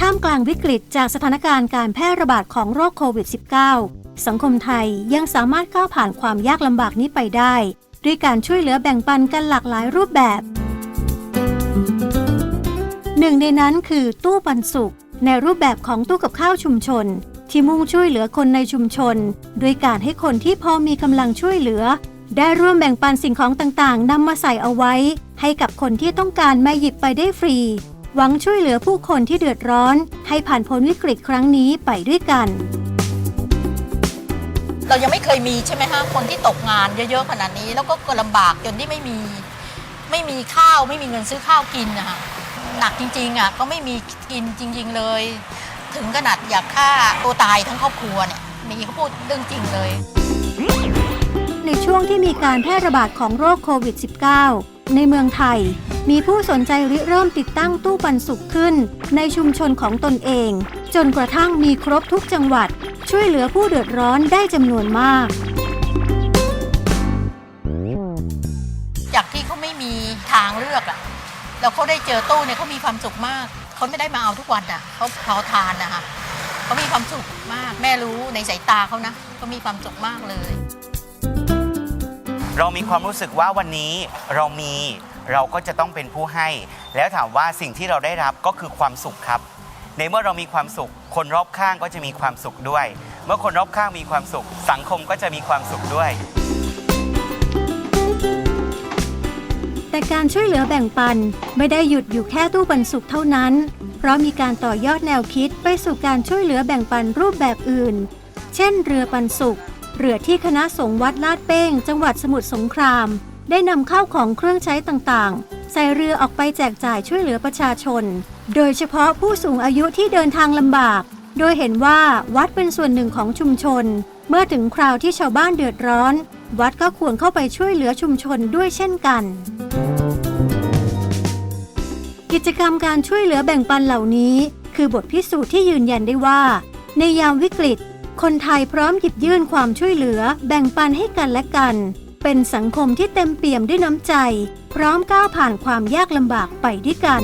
ท่ามกลางวิกฤตจากสถานการณ์การแพร่ระบาดของโรคโควิด -19 สังคมไทยยังสามารถก้าวผ่านความยากลำบากนี้ไปได้ ด้วยการช่วยเหลือแบ่งปันกันหลากหลายรูปแบบ หนึ่งในนั้นคือตู้ปันสุข ในรูปแบบของตู้กับข้าวชุมชน ที่มุ่งช่วยเหลือคนในชุมชน ด้วยการให้คนที่พอมีกำลังช่วยเหลือ ได้ร่วมแบ่งปันสิ่งของต่างๆนำมาใส่เอาไว้ ให้กับคนที่ต้องการมาหยิบไปได้ฟรี หวังช่วยเหลือผู้คนที่เดือดร้อน ให้ผ่านพ้นวิกฤตครั้งนี้ไปด้วยกัน เรายังไม่เคยมีใช่ไหมฮะคนที่ตกงานเยอะๆขนาดนี้ แล้วก็ลำบากจนที่ไม่มี ไม่มีข้าวไม่มีเงินซื้อข้าวกินนะคะหนักจริงๆอะก็ไม่มีกินจริง ๆเลย ถึงขนาดอยากฆ่าตัวตายทั้งครอบครัวเนี่ยมีเขาพูดเรื่องจริงเลย ช่วงที่มีการแพร่ระบาดของโรคโควิด -19 ในเมืองไทย มีผู้สนใจริเริ่มติดตั้งตู้ปันสุขขึ้น ในชุมชนของตนเอง จนกระทั่งมีครบทุกจังหวัด ช่วยเหลือผู้เดือดร้อนได้จำนวนมาก จากที่เขาไม่มีทางเลือกอะแล้วเขาได้เจอตู้เนี่ยเขามีความสุขมากเขาไม่ได้มาเอาทุกวันอะเขาเขาทานนะคะเขามีความสุขมาก แม่รู้ในสายตาเขานะเขามีความสุขมากเลย เรามีความรู้สึกว่าวันนี้เรามีเราก็จะต้องเป็นผู้ให้ แล้วถามว่าสิ่งที่เราได้รับก็คือความสุขครับ ในเมื่อเรามีความสุข คนรอบข้างก็จะมีความสุขด้วย เมื่อคนรอบข้างมีความสุข สังคมก็จะมีความสุขด้วย แต่การช่วยเหลือแบ่งปันไม่ได้หยุดอยู่แค่ตู้ปันสุขเท่านั้น เพราะมีการต่อยอดแนวคิดไปสู่การช่วยเหลือแบ่งปันรูปแบบอื่น เช่น เรือปันสุข เรือที่คณะสงฆ์วัดลาดเป้ง จังหวัดสมุทรสงคราม ได้นำเข้าของเครื่องใช้ต่างๆ ใส่เรือออกไปแจกจ่ายช่วยเหลือประชาชน โดยเฉพาะผู้สูงอายุที่เดินทางลำบาก โดยเห็นว่าวัดเป็นส่วนหนึ่งของชุมชน เมื่อถึงคราวที่ชาวบ้านเดือดร้อน วัดก็ควรเข้าไปช่วยเหลือชุมชนด้วยเช่นกัน กิจกรรมการช่วยเหลือแบ่งปันเหล่านี้ คือบทพิสูจน์ที่ยืนยันได้ว่า ในยามวิกฤต คนไทยพร้อมหยิบยื่นความช่วยเหลือแบ่งปันให้กันและกัน เป็นสังคมที่เต็มเปี่ยมด้วยน้ำใจ พร้อมก้าวผ่านความยากลำบากไปด้วยกัน